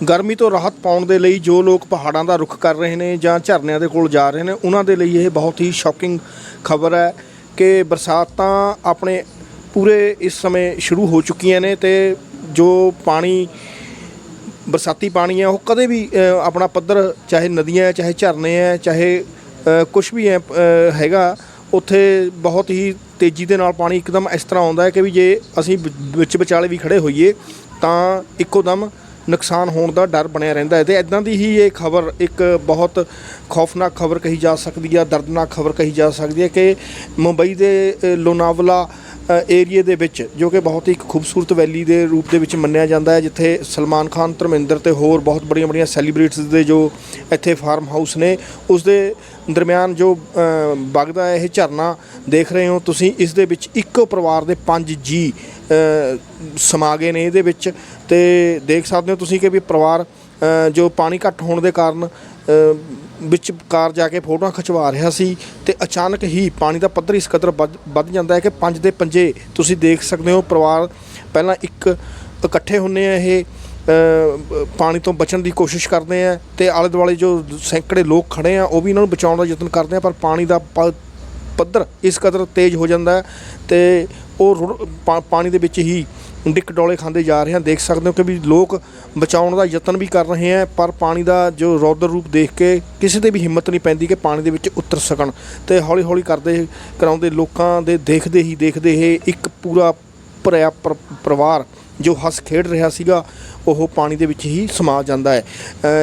ਗਰਮੀ ਤੋਂ ਰਾਹਤ ਪਾਉਣ ਦੇ ਲਈ ਜੋ ਲੋਕ ਪਹਾੜਾਂ ਦਾ ਰੁਖ ਕਰ ਰਹੇ ਨੇ ਜਾਂ ਝਰਨਿਆਂ ਦੇ ਕੋਲ ਜਾ ਰਹੇ ਨੇ, ਉਹਨਾਂ ਦੇ ਲਈ ਇਹ ਬਹੁਤ ਹੀ ਸ਼ੌਕਿੰਗ ਖਬਰ ਹੈ ਕਿ ਬਰਸਾਤਾਂ ਆਪਣੇ ਪੂਰੇ ਇਸ ਸਮੇਂ ਸ਼ੁਰੂ ਹੋ ਚੁੱਕੀਆਂ ਨੇ ਤੇ ਜੋ ਪਾਣੀ, ਬਰਸਾਤੀ ਪਾਣੀ ਹੈ, ਉਹ ਕਦੇ ਵੀ ਆਪਣਾ ਪੱਧਰ ਚਾਹੇ ਨਦੀਆਂ ਹੈ, ਚਾਹੇ ਝਰਨੇ ਹੈ, ਚਾਹੇ ਕੁਝ ਵੀ ਹੈ ਹੈਗਾ, ਉੱਥੇ ਬਹੁਤ ਹੀ ਤੇਜ਼ੀ ਦੇ ਨਾਲ ਪਾਣੀ ਇੱਕਦਮ ਇਸ ਤਰ੍ਹਾਂ ਆਉਂਦਾ ਹੈ ਕਿ ਵੀ ਜੇ ਅਸੀਂ ਵਿੱਚ ਵਿਚਾਲੇ ਵੀ ਖੜੇ ਹੋਈਏ ਤਾਂ ਇੱਕੋ ਦਮ ਨੁਕਸਾਨ ਹੋਣ ਦਾ ਡਰ ਬਣਿਆ ਰਹਿੰਦਾ ਹੈ ਤੇ ਇਦਾਂ ਦੀ ਹੀ ਇਹ ਖਬਰ ਇੱਕ ਬਹੁਤ ਖੌਫਨਾਕ ਖਬਰ ਕਹੀ ਜਾ ਸਕਦੀ ਹੈ ਦਰਦਨਾਕ ਖਬਰ ਕਹੀ ਜਾ ਸਕਦੀ ਹੈ ਕਿ ਮੁੰਬਈ ਦੇ ਲੋਨਾਵਲਾ ਏਰੀਏ ਦੇ ਵਿੱਚ ਜੋ ਕਿ ਬਹੁਤ ਹੀ ਇੱਕ ਖੂਬਸੂਰਤ ਵੈਲੀ ਦੇ ਰੂਪ ਦੇ ਵਿੱਚ ਮੰਨਿਆ ਜਾਂਦਾ ਹੈ ਜਿੱਥੇ ਸਲਮਾਨ ਖਾਨ ਧਰਮਿੰਦਰ ਤੇ ਹੋਰ ਬਹੁਤ ਬੜੀਆਂ ਬੜੀਆਂ ਸੈਲੀਬ੍ਰਿਟੀਜ਼ ਦੇ ਜੋ ਇੱਥੇ ਫਾਰਮ ਹਾਊਸ ਨੇ ਉਸ ਦੇ ਦਰਮਿਆਨ ਜੋ ਅ, ਵਗਦਾ ਇਹ ਝਰਨਾ ਦੇਖ ਰਹੇ ਹੋ ਤੁਸੀਂ ਇਸ ਦੇ ਵਿੱਚ ਇੱਕੋ ਪਰਿਵਾਰ ਦੇ ਪੰਜ ਜੀ ਅ, ਸਮਾ ਗਏ ਨੇ ਇਹਦੇ ਵਿੱਚ ਤੇ ਦੇਖ ਸਕਦੇ ਹੋ ਤੁਸੀਂ ਕਿ ਵੀ ਪਰਿਵਾਰ ਜੋ ਪਾਣੀ ਘੱਟ ਹੋਣ ਦੇ ਕਾਰਨ ਵਿੱਚ ਕਾਰ ਜਾ ਕੇ ਫੋਟੋਆਂ ਖਿਚਵਾ ਰਿਹਾ ਸੀ ਤੇ ਅਚਾਨਕ ਹੀ ਪਾਣੀ ਦਾ ਪੱਧਰ ਇਸ ਕਦਰ ਵੱਧ ਵੱਧ ਜਾਂਦਾ ਹੈ ਕਿ ਪੰਜ ਦੇ ਪੰਜੇ ਤੁਸੀਂ ਦੇਖ ਸਕਦੇ ਹੋ, ਪਰਿਵਾਰ ਪਹਿਲਾਂ ਇੱਕ ਇਕੱਠੇ ਹੁੰਨੇ ਆ ਇਹ ਪਾਣੀ ਤੋਂ ਬਚਣ ਦੀ ਕੋਸ਼ਿਸ਼ ਕਰਦੇ ਆ ਤੇ ਆਲੇ ਦੁਆਲੇ ਜੋ ਸੈਂਕੜੇ ਲੋਕ ਖੜੇ ਆ, ਉਹ ਵੀ ਇਹਨਾਂ ਨੂੰ ਬਚਾਉਣ ਦਾ ਯਤਨ ਕਰਦੇ ਆ, ਪਰ ਪਾਣੀ ਦਾ ਪ- ਪੱਧਰ ਇਸ ਕਦਰ ਤੇਜ਼ ਹੋ ਜਾਂਦਾ ਹੈ ਤੇ ਉਹ ਰੁੜ- ਪਾਣੀ ਦੇ ਵਿੱਚ ਹੀ ਡਿੱਕ ਡੋਲੇ ਖਾਂਦੇ ਜਾ ਰਹੇ ਹਨ। ਦੇਖ ਸਕਦੇ ਹੋ ਕਿ ਵੀ ਲੋਕ ਬਚਾਉਣ ਦਾ ਯਤਨ ਵੀ ਕਰ ਰਹੇ ਆ ਪਰ ਪਾਣੀ ਦਾ ਜੋ ਰੌਦਰ ਰੂਪ ਦੇਖ ਕੇ ਕਿਸੇ ਦੇ ਵੀ ਹਿੰਮਤ ਨਹੀਂ ਪੈਂਦੀ ਕਿ ਪਾਣੀ ਦੇ ਵਿੱਚ ਉਤਰ ਸਕਣ ਤੇ ਹੌਲੀ ਹੌਲੀ ਕਰਦੇ ਕਰਾਉਂਦੇ ਲੋਕਾਂ ਦੇ ਦੇਖਦੇ ਹੀ ਦੇਖਦੇ ਇਹ ਇੱਕ ਪੂਰਾ ਭਰਿਆ ਪਰਿਵਾਰ ਜੋ ਹੱਸ ਖੇਡ ਰਿਹਾ ਸੀਗਾ, ਉਹ ਪਾਣੀ ਦੇ ਵਿੱਚ ਹੀ ਸਮਾ ਜਾਂਦਾ ਹੈ।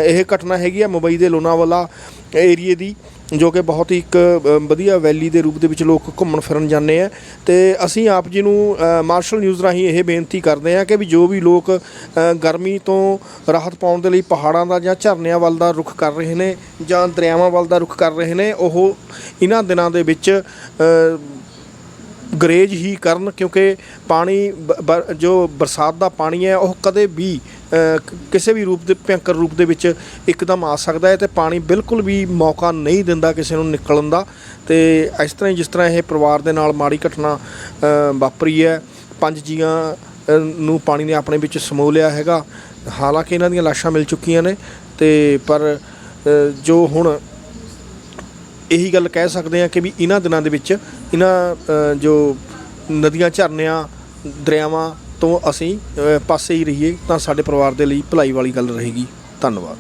ਇਹ ਘਟਨਾ ਹੈਗੀ ਆ ਮੁੰਬਈ ਦੇ ਲੋਨਾਵਾਲਾ ਏਰੀਏ ਦੀ। ਜੋ ਕਿ ਬਹੁਤ ਹੀ ਇੱਕ ਵਧੀਆ ਵੈਲੀ ਦੇ ਰੂਪ ਦੇ ਵਿੱਚ ਲੋਕ ਘੁੰਮਣ ਫਿਰਨ ਜਾਂਦੇ ਆ। ਤੇ ਅਸੀਂ ਆਪ ਜੀ ਨੂੰ ਮਾਰਸ਼ਲ ਨਿਊਜ਼ ਰਾਹੀਂ ਇਹ ਬੇਨਤੀ ਕਰਦੇ ਆ ਕਿ ਵੀ ਜੋ ਵੀ ਲੋਕ ਗਰਮੀ ਤੋਂ ਰਾਹਤ ਪਾਉਣ ਦੇ ਲਈ ਪਹਾੜਾਂ ਦਾ ਜਾਂ ਝਰਨਿਆਂ ਵੱਲ ਦਾ ਰੁਖ ਕਰ ਰਹੇ ਨੇ ਜਾਂ ਦਰਿਆਵਾਂ ਵੱਲ ਦਾ ਰੁਖ ਕਰ ਰਹੇ ਨੇ, ਉਹ ਇਹਨਾਂ ਦਿਨਾਂ ਦੇ ਵਿੱਚ ਗਰੇਜ ਹੀ ਕਰਨ ਕਿਉਂਕਿ ਪਾਣੀ ਬ- ਬ- ਜੋ ਬਰਸਾਤ ਦਾ ਪਾਣੀ ਹੈ, ਉਹ ਕਦੇ ਵੀ ਕਿਸੇ ਵੀ ਰੂਪ ਦੇ, ਭਿਅੰਕਰ ਰੂਪ ਦੇ ਵਿੱਚ ਇੱਕਦਮ ਆ ਸਕਦਾ ਹੈ ਤੇ ਪਾਣੀ ਬਿਲਕੁਲ ਵੀ ਮੌਕਾ ਨਹੀਂ ਦਿੰਦਾ ਕਿਸੇ ਨੂੰ ਨਿਕਲਣ ਦਾ। ਤੇ ਇਸ ਤਰ੍ਹਾਂ ਹੀ ਜਿਸ ਤਰ੍ਹਾਂ ਇਹ ਪਰਿਵਾਰ ਦੇ ਨਾਲ ਮਾੜੀ ਘਟਨਾ ਵਾਪਰੀ ਹੈ, ਪੰਜ ਜੀਆਂ ਨੂੰ ਪਾਣੀ ਨੇ ਆਪਣੇ ਵਿੱਚ ਸਮੋ ਲਿਆ ਹੈਗਾ। ਹਾਲਾਂਕਿ ਇਹਨਾਂ ਦੀਆਂ ਲਾਸ਼ਾਂ ਮਿਲ ਚੁੱਕੀਆਂ ਨੇ ਤੇ ਪਰ ਜੋ ਹੁਣ ਇਹੀ ਗੱਲ ਕਹਿ ਸਕਦੇ ਆ ਕਿ ਵੀ ਇਹਨਾਂ ਦਿਨਾਂ ਦੇ ਵਿੱਚ ਇਹਨਾਂ ਜੋ ਨਦੀਆਂ, ਝਰਨਿਆਂ, ਦਰਿਆਵਾਂ ਤੋਂ ਅਸੀਂ ਪਾਸੇ ਹੀ ਰਹੀਏ ਤਾਂ ਸਾਡੇ ਪਰਿਵਾਰ ਦੇ ਲਈ ਭਲਾਈ ਵਾਲੀ ਗੱਲ ਰਹੇਗੀ। ਧੰਨਵਾਦ।